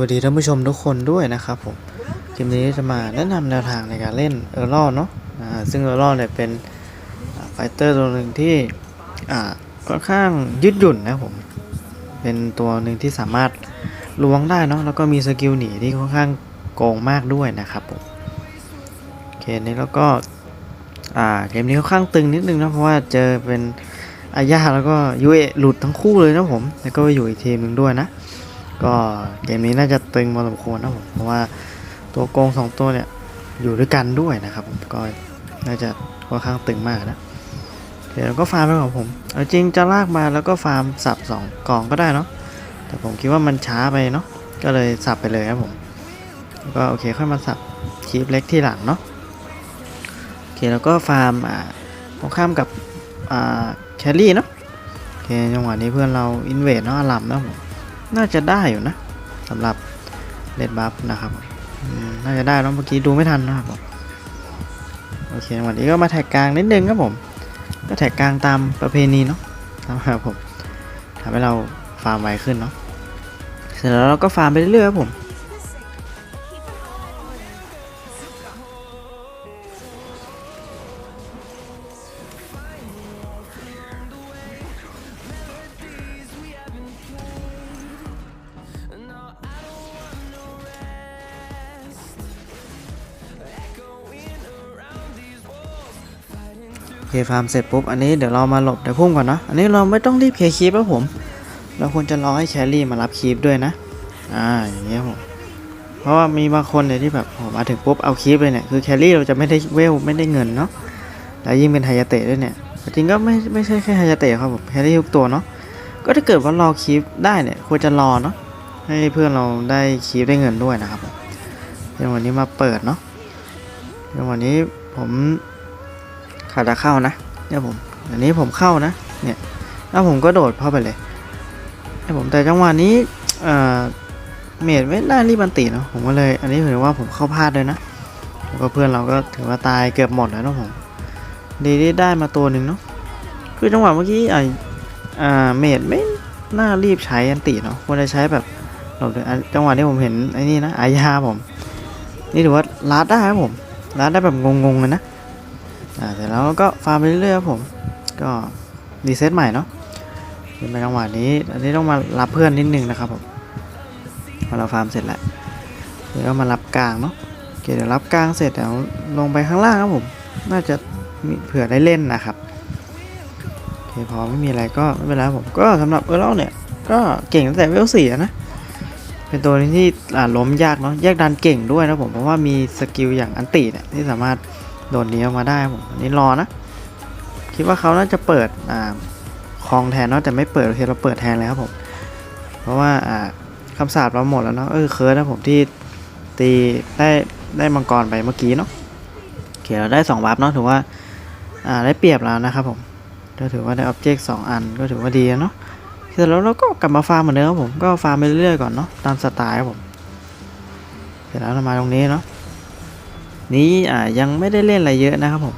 วัสดีท่านผู้ชมทุกคนด้วยนะครับผมคลิปนี้จะมาแนะนำแนวทางในการเล่นเออร์ลเนาะซึ่งเออร์ลเนี่ยเป็นไฟเตอร์ตัวหนึ่งที่ค่อนข้างยืดหยุ่นนะผมเป็นตัวหนึ่งที่สามารถล้วงได้เนาะแล้วก็มีสกิลหนีที่ค่อนข้างโกงมากด้วยนะครับผมโอเคนี้แล้วก็เกมนี้ค่อนข้างตึงนิดนึงนะเพราะว่าเจอเป็นอาญาแล้วก็ยูเอหลุดทั้งคู่เลยนะผมแล้วก็ไปอยู่อีกทีมหนึ่งด้วยนะ ก็เกมนี้น่าจะตึงพอสมควรนะผมเพราะว่าตัวโกงสองตัวเนี่ยอยู่ด้วยกันด้วยนะครับผมก็น่าจะค่อนข้างตึงมากนะเดี๋ยวก็ฟาร์มไปของผมเอาจริงจะลากมาแล้วก็ฟาร์มสับสองกล่องก็ได้เนาะแต่ผมคิดว่ามันช้าไปเนาะก็เลยสับไปเลยครับผมก็โอเคค่อยมาสับคีบเล็กที่หลังเนาะโอเคแล้วก็ฟาร์มอ่าตรงข้ามกับอ่าแครี่เนาะโอเคจังหวะนี้เพื่อนเราอินเวดเนาะอารัมนะผม น่าจะได้อยู่นะสำหรับเลดบัฟนะครับน่าจะได้แล้วเมื่อกี้ดูไม่ทันนะครับผมโอเควันนี้ก็มาแท็กกลางนิดนึงครับผม ก็แท็กกลางตามประเพณีเนาะนะครับผมทำให้เราฟาร์มไวขึ้นเนาะเสร็จแล้วเราก็ฟาร์มไปเรื่อยๆครับผม คฟาร์มเสร็จปุ๊บอันนี้เดี๋ยวเรามาหลบในพุ่มก่อนเนาะอันนี้เราไม่ต้องรีบเคลียร์คีปแล้วผม เราควรจะรอให้แครี่มารับคีปด้วยนะ อ่าอย่างเงี้ยผมเพราะว่ามีบางคนเนี่ยที่แบบโหมาถึงปุ๊บเอาคีปเลยเนี่ยคือแครี่เราจะไม่ได้เวลไม่ได้เงินเนาะแล้วยิ่งเป็นไฮยาเตะด้วยเนี่ยจริงก็ไม่ไม่ใช่แค่ไฮยาเตะครับผมแครี่ทุกตัวเนาะก็ถ้าเกิดว่ารอคีปได้เนี่ยควรจะรอเนาะให้เพื่อนเราได้คีปได้เงินด้วยนะครับผมเดี๋ยววันนี้มาเปิดเนาะเดี๋ยววันนี้ผม ขาดจะเข้านะเนี่ยผมอันนี้ผมเข้านะเนี่ยแล้วผมก็โดดเข้าไปเลยเนี่ยผมแต่จังหวะนี้เอ่อเมดไม่ได้รีบันติเนาะผมก็เลย อันนี้ถือว่าผมเข้าพลาดเลยนะแล้วก็เพื่อนเราก็ถือว่าตายเกือบหมดแล้วเนาะผมดีที่ได้มาตัวหนึ่งเนาะคือจังหวะเมื่อกี้ไออ่าเมดไม่น่ารีบใช้อันติเนาะควรจะใช้แบบหลบเลยจังหวะนี้ผมเห็นไอ้นี่นะอายาผม นี่ถือว่าลัดได้ครับผมลัดได้แบบงงๆเลยนะ อ่าเสร็จแล้วก็ฟาร์มไปเรื่อยๆครับผม ก็รีเซ็ตใหม่เนาะเป็นไปจังหวะนี้ อันนี้ต้องมารับเพื่อนนิดนึงนะครับผมพอเราฟาร์มเสร็จแล้วเดี๋ยวมารับกลางเนาะโอเคเดี๋ยวรับกลางเสร็จเดี๋ยวลงไปข้างล่างครับผม น่าจะมีเผื่อได้เล่นนะครับโอเคพอไม่มีอะไรก็ไม่เป็นไรครับผมก็สำหรับเออร์เล่เนี่ย ก็เก่งตั้งแต่เวลสี่นะ เป็นตัวที่อ่ล้มยากเนาะแยกดันเก่งด้วยนะผมเพราะว่ามีสกิลอย่างอันติเนี่ยที่สามารถ โดดหนีออกมาได้ผมอันนี้รอนะ คิดว่าเขาน่าจะเปิดอ่าคลองแทนเนาะแต่ไม่เปิดโอเคเราเปิดแทนเลยครับผม เพราะว่าอ่าคำสาปเราหมดแล้วเนาะเออเคิร์ดนะผมที่ตีได้ได้มังกรไปเมื่อกี้เนาะโอเคเราได้สองวับเนาะถือว่าอ่าได้เปรียบแล้วนะครับผมก็ถือว่าได้อ็อบเจกต์สองอันก็ถือว่าดีเนาะเสร็จแล้วเราก็กลับมาฟาร์มเหมือนเดิมครับผมก็ฟาร์มไปเรื่อยๆก่อนเนาะตามสไตล์ครับผมเสร็จแล้วเรามาตรงนี้เนาะ นี้อ่ายังไม่ได้เล่นอะไรเยอะนะครับผม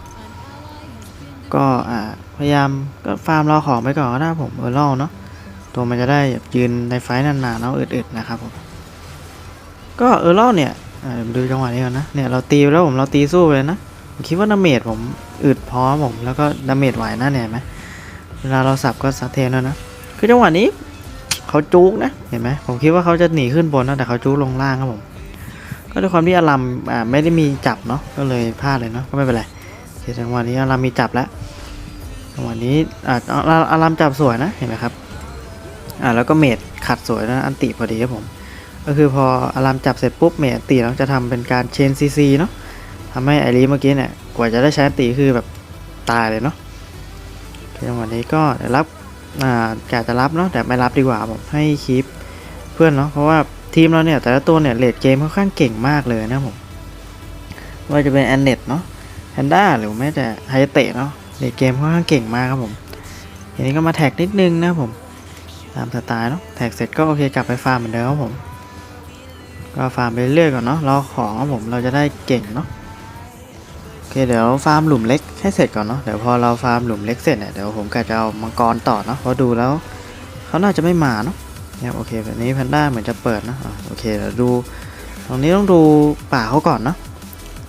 ก็อ่าพยายามก็ฟาร์มรอของไปก่อนก็ได้ผมเออล่อเนาะตัวมันจะได้ยืนในไฟนานๆเนาะอึดๆนะครับผมก็เออล่อเนี่ยดูจังหวะนี้ก่อนนะเนี่ยเราตีแล้วผมเราตีสู้ไปเลยนะผมคิดว่าดาเมจผมอึดพอผมแล้วก็ดาเมจไหวนะเนี่ยเห็นไหมเวลาเราสับก็สัดเทนแล้วนะคือจังหวะนี้เขาจุกนะเห็นไหมผมคิดว่าเขาจะหนีขึ้นบนนะแต่เขาจุกลงล่างครับผม ก็ด้วยความที่อารัมอ่าไม่ได้มีจับเนาะก็เลยพลาดเลยเนาะก็ไม่เป็นไรเดี๋ยวจังหวะนี้อารัมมีจับแล้วจังหวะนี้อ่าอารัมจับสวยนะเห็นไหมครับอ่าแล้วก็เมดขัดสวยนะอันติพอดีครับผม ก็คือพออารัมจับเสร็จปุ๊บเมดอันติเราจะทำเป็นการเชนซีซีเนาะทำให้ไอรีเมื่อกี้เนี่ยกว่าจะได้ใช้อันติคือแบบตายเลยเนาะจังหวะนี้ก็รับอ่ากะจะรับเนาะแต่ไม่รับดีกว่าผมให้คีปเพื่อนเนาะเพราะว่าทีมเราเนี่ยแต่ละตัวเนี่ยเลดเกมค่อนข้างเก่งมากเลยนะผมว่าจะเป็นแอนเน็ตเนาะแพนด้าหรือแม้แต่ไฮเตะเนาะเลดเกมค่อนข้างเก่งมากครับผมทีนี้ก็มาแท็กนิดนึงนะผมตามสไตล์เนาะแท็กเสร็จก็โอเคกลับไปฟาร์มเหมือนเดิมครับผมก็ฟาร์มไปเรื่อยก่อนเนาะรอของครับผมเราจะได้เก่งเนาะโอเคเดี๋ยวฟาร์มหลุมเล็กให้เสร็จก่อนเนาะเดี๋ยวพอเราฟาร์มหลุมเล็กเสร็จเนี่ยเดี๋ยวผมก็จะเอามังกรต่อเนาะเพราะดูแล้วเขาน่าจะไม่มาเนาะ เนี่ยโอเคแบบนี้แพนด้าเหมือนจะเปิดนะอะโอเคเดี๋ยวดู ตรงนี้ต้องดูป่าเขาก่อนเนาะ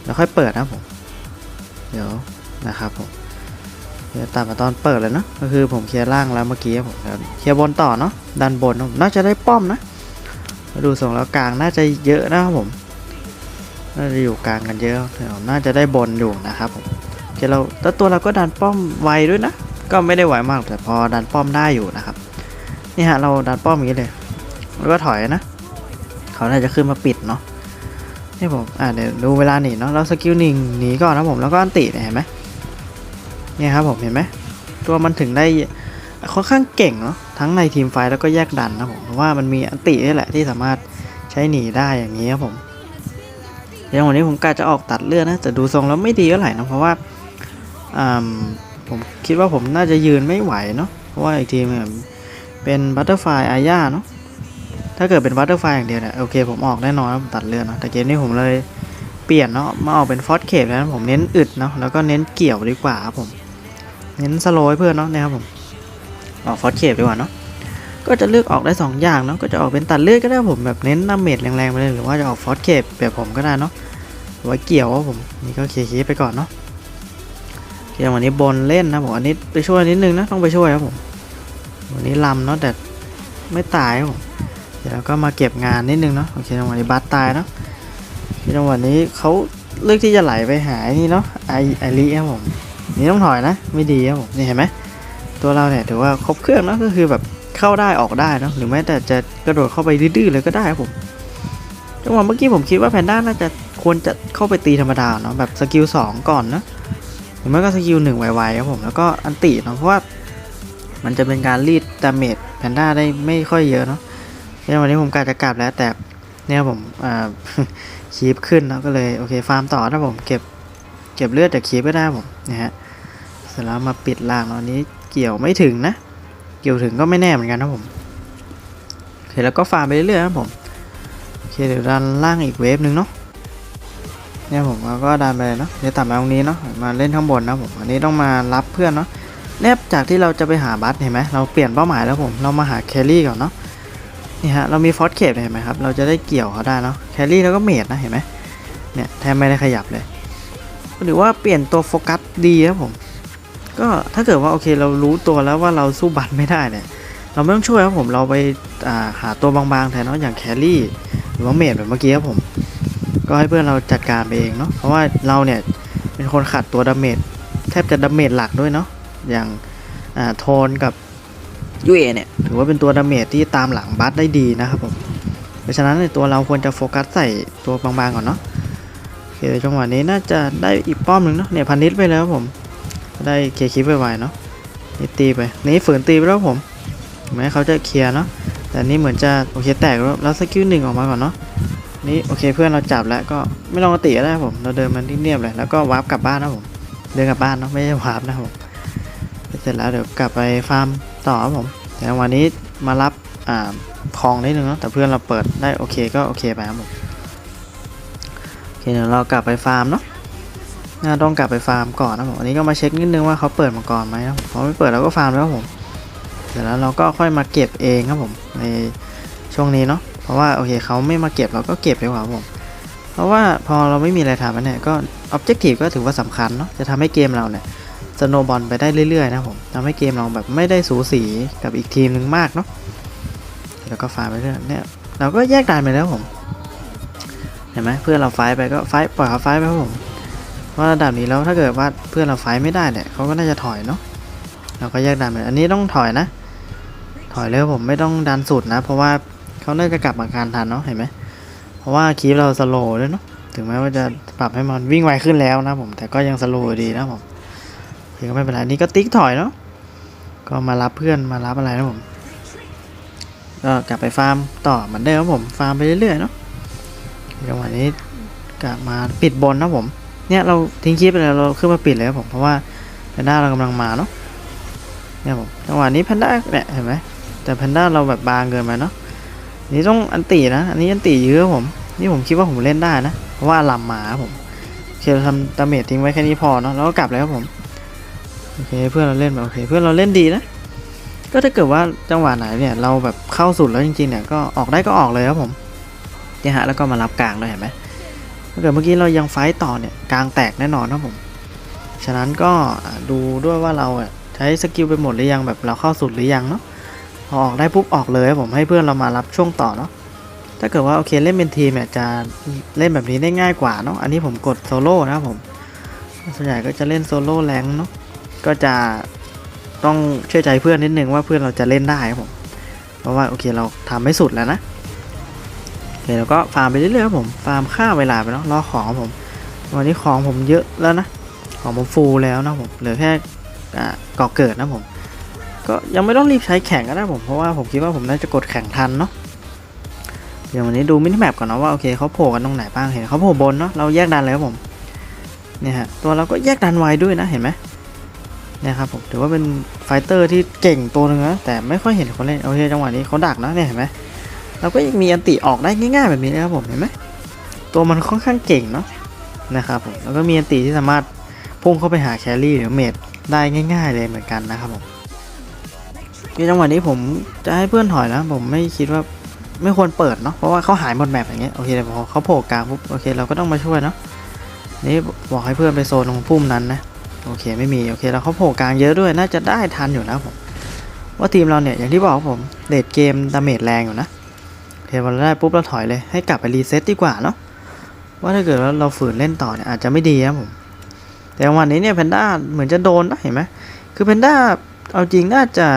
แล้วค่อยเปิดนะผมเดี๋ยวนะครับผมเดี๋ยวตัดมาตอนเปิดเลยเนาะก็คือผมเคลียร์ล่างแล้วเมื่อกี้ผมเคลียร์บนต่อเนาะดันบนาะน่าจะได้ป้อมนะมาดูส่งแล้วกลางน่าจะเยอะนะครับผมน่าจะอยู่กลางกันเยอะเดี๋ยวน่าจะได้บนอยู่นะครับผมโอเคเราแล้วตัวเราก็ดันป้อมไวด้วยนะ ก็ไม่ได้ไวมากแต่พอดันป้อมได้อยู่นะครับ นี่ฮะเราดันป้อมอย่างนี้เลยแล้วก็ถอยนะ เขาน่าจะขึ้นมาปิดเนาะนี่ผมอ่าเดี๋ยวดูเวลาหนีเนาะเราสกิลหนีหนีก่อนนะผมแล้วก็อันติเนี่ยเห็นไหมเนี่ยครับผมเห็นไหมตัวมันถึงได้ค่อนข้างเก่งเนาะทั้งในทีมไฟแล้วก็แยกดันนะผมเพราะว่ามันมีอันตินี่แหละที่สามารถใช้หนีได้อย่างนี้ครับผมอย่างวันนี้ผมกะจะออกตัดเลือดนะแต่ดูทรงแล้วไม่ดีเท่าไหร่นะเพราะว่าอ่าผมคิดว่าผมน่าจะยืนไม่ไหวเนาะเพราะว่าอีกทีม เป็นบัตเตอร์ไฟอาญาเนาะถ้าเกิดเป็นบัตเตอร์ไฟอย่างเดียวเนี่ยโอเคผมออกแน่นอนผมตัดเลือดเนาะแต่เกมนี้ผมเลยเปลี่ยนเนาะมาออกเป็นฟอสเคปแล้วผมเน้นอึดเนาะแล้วก็เน้นเกี่ยวดีกว่าครับผมเน้นสโลว์เพื่อนเนาะนะครับผมออกฟอสเคปดีกว่าเนาะก็จะเลือกออกได้สองอย่างเนาะก็จะออกเป็นตัดเลือดก็ได้ผมแบบเน้นน้ำเมจแรงๆไปเลยหรือว่าจะออกฟอสเคปแบบผมก็ได้เนาะไว้เกี่ยวว่าผมนี่ก็เคลียร์ๆไปก่อนเนาะเกี่ยววันนี้บนเล่นนะผมอันนี้ไปช่วยนิดนึงนะต้องไปช่วยครับผม วันนี้ลำเนาะแต่ไม่ตายผมเดี๋ยวเราก็มาเก็บงานนิดนึงเนาะโอเคจังหวะนี้บัสตายเนาะจังหวะนี้เขาเลือกที่จะไหลไปหาไอ้นี่เนาะไอไอริครับผมนี่ต้องถอยนะ ไม่ดีครับผมนี่เห็นไหมตัวเราเนี่ยถือว่าครบเครื่องเนาะก็คือแบบเข้าได้ออกได้เนาะหรือแม้แต่จะกระโดดเข้าไปดื้อๆเลยก็ได้ครับผมจังหวะเมื่อกี้ผมคิดว่าแพนด้าน่าจะควรจะเข้าไปตีธรรมดาเนาะแบบสกิลสองก่อนนะหรือไม่ก็สกิลหนึ่งไวๆครับผมแล้วก็อันติเนาะเพราะว่า มันจะเป็นการรีดดาเมจแพนด้าได้ไม่ค่อยเยอะเนาะในวันนี้ผมกะจะกลับแล้วแต่เนี่ยผมอ่าคีบขึ้นเนาะก็เลยโอเคฟาร์มต่อนะผมเก็บเก็บเลือดจากคีบก็ได้ผมนะฮะเสร็จแล้วมาปิดล่างเนาะอันนี้เกี่ยวไม่ถึงนะ เกี่ยวถึงก็ไม่แน่เหมือนกันนะผมโอเคแล้วก็ฟาร์มไปเรื่อยๆครับผมโอเคเดี๋ยวดันล่างอีกเวฟหนึ่งเนาะเนี่ยผมก็ดันไปเลยเนาะเดี๋ยวตัดมาตรงนี้เนาะมาเล่นข้างบนนะผมอันนี้ต้องมารับเพื่อนเนาะ เนี่ยจากที่เราจะไปหาบัสเห็นไหมเราเปลี่ยนเป้าหมายแล้วผมเรามาหาแครี่ก่อนเนาะนี่ฮะเรามีฟอสเคปเห็นไหมครับเราจะได้เกี่ยวเขาได้เนาะแครี่แล้วก็เมดนะเห็นไหมเนี่ยแทบไม่ได้ขยับเลยหรือว่าเปลี่ยนตัวโฟกัสดีครับผมก็ถ้าเกิดว่าโอเคเรารู้ตัวแล้วว่าเราสู้บัตไม่ได้เนี่ยเราไม่ต้องช่วยครับผมเราไปาหาตัวบางๆแทนเนาะอย่างแครี่หรือว่าเมดแบบเมื่อกี้ครับผม ก็ให้เพื่อนเราจัดการไปเองเนาะเพราะว่าเราเนี่ยเป็นคนขัดตัวดาเมจแทบจะดาเมจหลักด้วยเนาะ อย่างอ่าโทนกับยูเอเนี่ยถือว่าเป็นตัวดาเมจที่ตามหลังบัสได้ดีนะครับผมเพราะฉะนั้นในตัวเราควรจะโฟกัสใส่ตัวบางๆก่อนเนาะโอเคจังหวะนี้น่าจะได้อีกป้อมหนึ่งเนาะเนี่ยพันนิดไปแล้วครับผมได้เคลียร์คลิปไวๆเนาะนี่ตีไปนี่ฝืนตีไปแล้วครับผมแม้เขาจะเคลียร์เนาะแต่นี่เหมือนจะโอเคแตกแล้วแล้วสกิลหนึ่งออกมาก่อนเนาะนี่โอเคเพื่อนเราจับแล้วก็ไม่ลองตีก็ได้ครับผมเราเดินมันที่เนียบเลยแล้วก็วาร์ปกลับบ้านนะผมเดินกลับบ้านเนาะไม่ใช่วาร์ปนะครับผม เสร็จแล้วเดี๋ยวกลับไปฟาร์มต่อครับผมแต่วันนี้มารับอ่าคลองนิดนึงเนาะแต่เพื่อนเราเปิดได้โอเคก็โอเคไปครับผมโอเคเดี๋ยวเรากลับไปฟาร์มเนาะน่าต้องกลับไปฟาร์มก่อนนะผมอันนี้ก็มาเช็คนิดนึงว่าเขาเปิดมาก่อนไหมนะผมเขาไม่เปิดเราก็ฟาร์มแล้วครับผมเสร็จแล้วเราก็ค่อยมาเก็บเองครับผมในช่วงนี้เนาะเพราะว่าโอเคเขาไม่มาเก็บเราก็เก็บดีกว่าผมเพราะว่าพอเราไม่มีอะไรทำเนี่ยก็ออบเจกตีฟก็ถือว่าสำคัญเนาะจะทำให้เกมเราเนี่ย สโนบอลไปได้เรื่อยๆนะผมทำให้เกมเราแบบไม่ได้สูสีกับอีกทีมหนึ่งมากเนาะแล้วก็ฟาไปเรื่อยเนี่ยเราก็แยกด่านไปแล้วผมเห็นไหมเพื่อนเราไฟไปก็ไฟปล่อยเขาไฟไปครับผมเพราระดับนี้แล้วถ้าเกิดว่าเพื่อนเราไฟไม่ได้เนี่ยเขาก็น่าจะถอยเนาะเราก็แยกด่านไปอันนี้ต้องถอยนะ ถอยเลยผมไม่ต้องดันสุดนะ เพราะว่าเขาน่าจะกลับมาการทันเนาะเห็นไหมเพราะว่าคีบเราสโลว์ด้วยเนาะถึงแม้ว่าจะปรับให้มันวิ่งไวขึ้นแล้วนะผมแต่ก็ยังสโลว์ดีนะผม เคก็ไม่เป็นไรนี่ก็ติ๊กถอยเนาะก็มารับเพื่อนมารับอะไรนะผมก็กลับไปฟาร์มต่อเหมือนเดิมครับผมฟาร์มไปเรื่อยๆเนาะจังหวะนี้กลับมาปิดบนนะผม เนี่ยเราทิ้งคลิปไปแล้วเราขึ้นมาปิดเลยครับผมเพราะว่าแพนด้าเรากำลังมาเนาะเนี่ยผมจังหวะนี้แพนด้าเนี่ยเห็นไหมแต่แพนด้าเราแบบบางเกินไปเนาะนี่ต้องอันตีนะอันนี้อันตีเยอะผม นี่ผมคิดว่าผมเล่นได้นะเพราะว่าลำหมาครับผมเคเราทำดาเมจทิ้งไว้แค่นี้พอเนาะแล้วก็กลับเลยครับผม โอเคเพื่อนเราเล่นแบบโอเคเพื่อนเราเล่นดีนะก็ถ้าเกิดว่าจังหวะไหนเนี่ยเราแบบเข้าสุดแล้วจริงๆเนี่ยก็ออกได้ก็ออกเลยครับผมเนี่ยฮะแล้วก็มารับกลางด้วยเห็นไหมถ้าเกิดเมื่อกี้เรายังไฟต่อเนี่ยกลางแตกแน่นอนครับผม ฉะนั้นก็ดูด้วยว่าเราใช้สกิลไปหมดหรือยังแบบเราเข้าสุดหรือยังเนาะพอออกได้ปุ๊บออกเลยครับผมให้เพื่อนเรามารับช่วงต่อเนาะถ้าเกิดว่าโอเคเล่นเป็นทีมเนี่ยจะเล่นแบบนี้ได้ง่ายกว่าเนาะอันนี้ผมกดโซโล่นะครับผมส่วนใหญ่ก็จะเล่นโซโล่แรงเนาะ ก็จะต้องเชื่อใจเพื่อนนิดนึงว่าเพื่อนเราจะเล่นได้ครับผม เพราะว่าโอเคเราทำไม่สุดแล้วนะโอเคเราก็ฟาร์มไปเรื่อยๆครับผมฟาร์มฆ่าเวลาไปเนาะรอของผม วันนี้ของผมเยอะแล้วนะของผมฟูลแล้วนะผมเหลือแค่อ่าก่อเกิดนะผม ก็ยังไม่ต้องรีบใช้แข่งก็ได้ผมเพราะว่าผมคิดว่าผมน่าจะกดแข่งทันเนาะเดี๋ยววันนี้ดูมินิแมปก่อนนะว่าโอเคเขาโผล่กันตรงไหนบ้างเห็นเขาโผล่บนเนาะเราแยกดันเลยครับผมเนี่ยฮะตัวเราก็แยกดันไว้ด้วยนะเห็นไหม นี่ยครับผมถือว่าเป็นไฟเตอร์ที่เก่งตัวหนึงนะแต่ไม่ค่อยเห็นคนเล่นโอเคจังหวะนี้เขาดักนะเนี่ยเห็นไหมเราก็ยังมีอันติออกได้ง่ายๆแบบนี้นะครับผมเห็นไหมตัวมันค่อนข้างเก่งเนาะนะครับผมแล้วก็มีอันติที่สามารถพุ่งเข้าไปหาแครี่หรือเมดได้ง่าย ๆ เลยเหมือนกันนะครับผมในจังหวะนี้ผมจะให้เพื่อนถอยนะผมไม่คิดว่าไม่ควรเปิดเนาะเพราะว่าเขาหายหมดแมปอย่างเงี้ยโอเคแต่พอเขาโผล่กลางปุ๊บโอเคเราก็ต้องมาช่วยเนาะนี่บอกให้เพื่อนไปโซนตรงพุ่มนั้นนะ โอเคไม่มีโอเคแล้วเขาโผล่กลางเยอะด้วยน่าจะได้ทันอยู่นะผมว่าทีมเราเนี่ยอย่างที่บอกผมเดทเกมดาเมจแรงอยู่นะโอเคพอเราได้ปุ๊บเราถอยเลยให้กลับไปรีเซ็ตดีกว่าเนาะว่าถ้าเกิดว่าเราฝืนเล่นต่อเนี่ยอาจจะไม่ดีครับผมแต่วันนี้เนี่ยแพนด้าเหมือนจะโดนนะเห็นไหมคือแพนด้าเอาจริงน่าจะ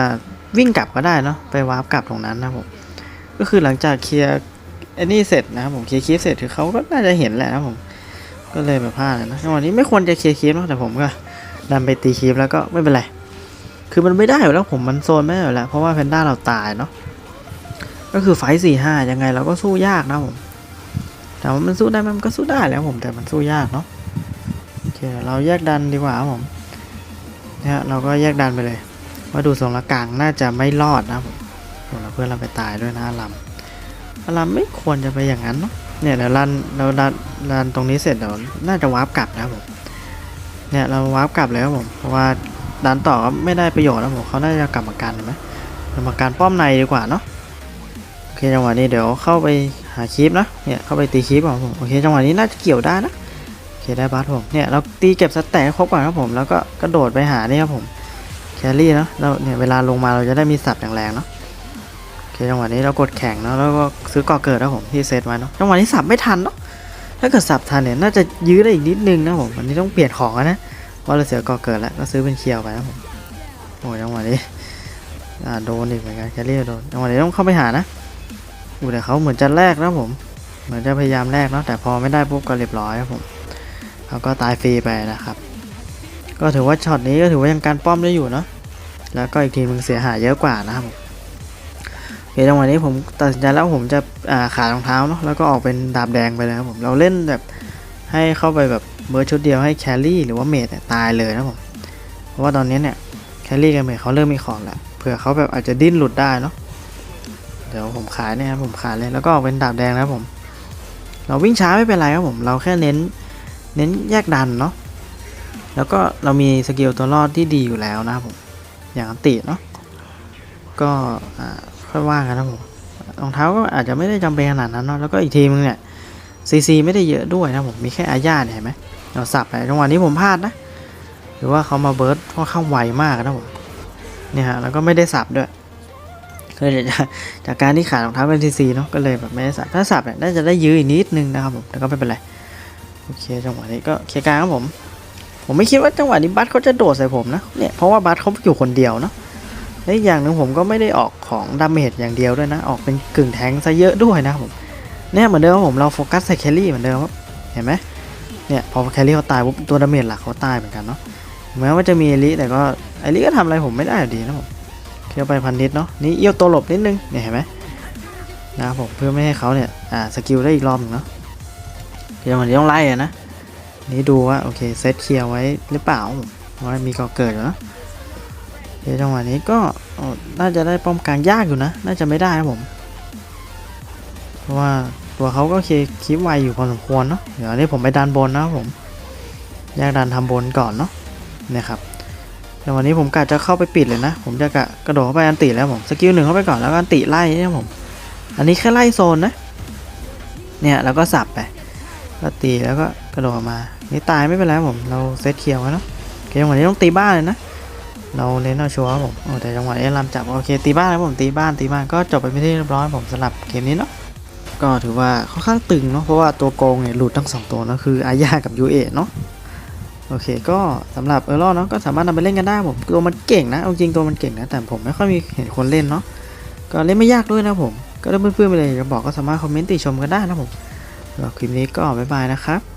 วิ่งกลับก็ได้เนาะไปวาร์ปกลับตรงนั้นนะผมก็คือหลังจากเคลียร์ไอ้นี่เสร็จนะครับผมเคลียร์คลิปเสร็จคือเขาก็น่าจะเห็นแหละนะครับผมก็เลยแบบพลาดเลยนะวันนี้ไม่ควรจะเคลียร์คลิปเนาะแต่ผมก็ ดันไปตีคลิปแล้วก็ไม่เป็นไร คือมันไม่ได้อยู่แล้วผมมันโซนไม่ได้อยู่แล้ว เพราะว่าแพนด้าเราตายเนาะ ก็คือไฟสี่ห้ายังไงเราก็สู้ยากนะผม แต่ว่ามันสู้ได้มันก็สู้ได้แล้วผมแต่มันสู้ยากเนาะ โอเคเราแยกดันดีกว่าผมนี่ยเราก็แยกดันไปเลย ว่าดูทรงละกลางน่าจะไม่รอดนะผมโอ้แล้วเพื่อนเราไปตายด้วยนะอารัมอารัมไม่ควรจะไปอย่างนั้นเนาะเนี่ยเดี๋ยวรันเราดันรันตรงนี้เสร็จเดี๋ยวน่าจะวาร์ปกลับนะผม เนี่ยเราวาร์ปกลับเลยครับผมเพราะว่าดันต่อก็ไม่ได้ประโยชน์นะผมเขาน่าจะกลับมากันเห็นไหมกลับมาการป้อมในดีกว่าเนาะโอเคจังหวะนี้เดี๋ยวเข้าไปหาคลิปนะเนี่ยเข้าไปตีคลิปของผมโอเคจังหวะนี้น่าจะเกี่ยวได้นะโอเคได้บัสผมเนี่ยเราตีเก็บสแต็กครบก่อนครับผมแล้วก็กระโดดไปหานี่ครับผมแครี่เนาะแล้วเนี่ยเวลาลงมาเราจะได้มีสับแรงๆเนาะโอเคจังหวะนี้เรากดแข่งเนาะแล้วก็ซื้อก่อเกิดครับผมที่เซตไว้เนาะจังหวะนี้สับไม่ทันเนาะ ถ้าเกิดสับทันเนี่ยน่าจะยื้อได้อีกนิดนึงนะผมวันนี้ต้องเปลี่ยนของนะเพราะเราเสียก่อเกิดแล้วก็ซื้อเป็นเคียวไปนะผมโอ้ยจังหวะนี้อ่าโดนอีกเหมือนกันแครี่โดนจังหวะนี้ต้องเข้าไปหานะอู้แต่เขาเหมือนจะแลกนะผม เหมือนจะพยายามแลกเนาะแต่พอไม่ได้ปุ๊บก็เรียบร้อยครับผมเขาก็ตายฟรีไปนะครับ ก็ถือว่าช็อตนี้ก็ถือว่ายังการป้อมได้อยู่เนาะแล้วก็อีกทีมึงเสียหายเยอะกว่านะครับผม เคจังหวะนี้ผมตัดสินใจแล้วผมจะาขายรองเท้าเนาะแล้วก็ออกเป็นดาบแดงไปเลยครับผมเราเล่นแบบให้เข้าไปแบบเบิร์ชุดเดียวให้แครี่หรือว่าเมดตายเลยนะผมเพราะว่าตอนนี้เนี่ยแครี่กับเมดเขาเริ่มมีของแล้วเผื่อเขาแบบอาจจะดิ้นหลุดได้เนาะเดี๋ยวผมขายเนี่ยครับผมขายเลยแล้วก็ออกเป็นดาบแดงนะครับผม เราวิ่งช้าไม่เป็นไรครับผมเราแค่เน้นเน้นแยกดันเนาะแล้วก็เรามีสกิลตัวรอดที่ดีอยู่แล้วนะครับผมอย่างอันติเนาะก็อ่า ค่อยว่ากันนะผมรองเท้าก็อาจจะไม่ได้จำเป็นขนาดนั้นเนาะแล้วก็อีกทีมึงเนี่ยซีซีไม่ได้เยอะด้วยนะผมมีแค่อาญาเนี่ยเห็นไหมเราสับไปจังหวะนี้ผมพลาดนะ หรือว่าเขามาเบิร์ดค่อนข้างไวมากนะผมเนี่ยฮะแล้วก็ไม่ได้สับด้วยก็เลยจากจากการที่ขายรองเท้าเป็นซีซีเนาะก็เลยแบบไม่ได้สับถ้าสับเนี่ยน่าจะได้ยื้ออีกนิดนึงนะครับผมแต่ก็ไม่เป็นไรโอเคจังหวะนี้ก็เคลียร์กลางครับผม ผมไม่คิดว่าจังหวะนี้บัสเขาจะโดดใส่ผมนะเนี่ยเพราะว่าบัสเขาอยู่คนเดียวเนาะ และอีกอย่างหนึ่งผมก็ไม่ได้ออกของดาเมจอย่างเดียวด้วยนะ ออกเป็นกึ่งแทงซะเยอะด้วยนะผมเนี่ยเหมือนเดิมผมเราโฟกัสใส่แคลรี่เหมือนเดิมครับเห็นไหมเนี่ยพอแคลรี่เขาตายปุ๊บตัวดาเมจหลักเขาตายเหมือนกันเนาะแม้ว่าจะมีเอลิแต่ก็เอลิก็ทำอะไรผมไม่ได้อยู่ดีนะผมเคี่ยวไปพันนิดเนาะนี่เอี้ยวตัวหลบนิดนึงเนี่ยเห็นไหมนะครับผมเพื่อไม่ให้เขาเนี่ยอ่าสกิลได้อีกรอบหนึงเนาะเดี๋ยวมันต้องไล่อะนะนี่ดูว่าโอเคเซตเคลียร์ไว้หรือเปล่าว่ามีก่อเกิดอยู่นะ เดี๋ยวจังหวะนี้ก็น่าจะได้ป้อมกลางยากอยู่นะ น่าจะไม่ได้ครับผม เพราะว่าตัวเขาก็เคลียร์คลิปไวอยู่พอสมควรเนาะเดี๋ยวอันนี้ผมไปดันบนนะครับผมแยกดันทำบนก่อนเนาะนะครับแต่วันนี้ผมกะจะเข้าไปปิดเลยนะ ผมจะกะกระโดดเข้าไปอันติแล้วผมสกิลหนึ่งเข้าไปก่อนแล้วก็อันติไล่เนี่ยผม อันนี้แค่ไล่โซนนะเนี่ยแล้วก็สับไปก็ตีแล้วก็กระโดดมา นี่ตายไม่เป็นไรผมเราเซตเคียร์ไว้เนาะโอเคจังหวะนี้ต้องตีบ้านเลยนะ เราเล่นเอาชัวร์ครับผมโอ้แต่จังหวะนี้ลำจับโอเคตีบ้านแล้วผมตีบ้านตีบ้านก็จบไปไม่ที่เรียบร้อยผมสำหรับเกมนี้เนาะก็ถือว่าค่อนข้างตึงเนาะเพราะว่าตัวโกงเนี่ยหลุดทั้งสองตัวเนาะคืออาญากับยูเอเนาะโอเคก็สำหรับเออร์ลเนาะก็สามารถนำไปเล่นกันได้ผมตัวมันเก่งนะเอาจริงตัวมันเก่งนะแต่ผมไม่ค่อยมีเห็นคนเล่นเนาะก็เล่นไม่ยากด้วยนะผมก็ถ้าเพื่อนๆไปเลยจะบอกก็สามารถคอมเมนต์ติชมกันได้นะผมสำหรับคลิปนี้ก็บ๊ายบายนะครับ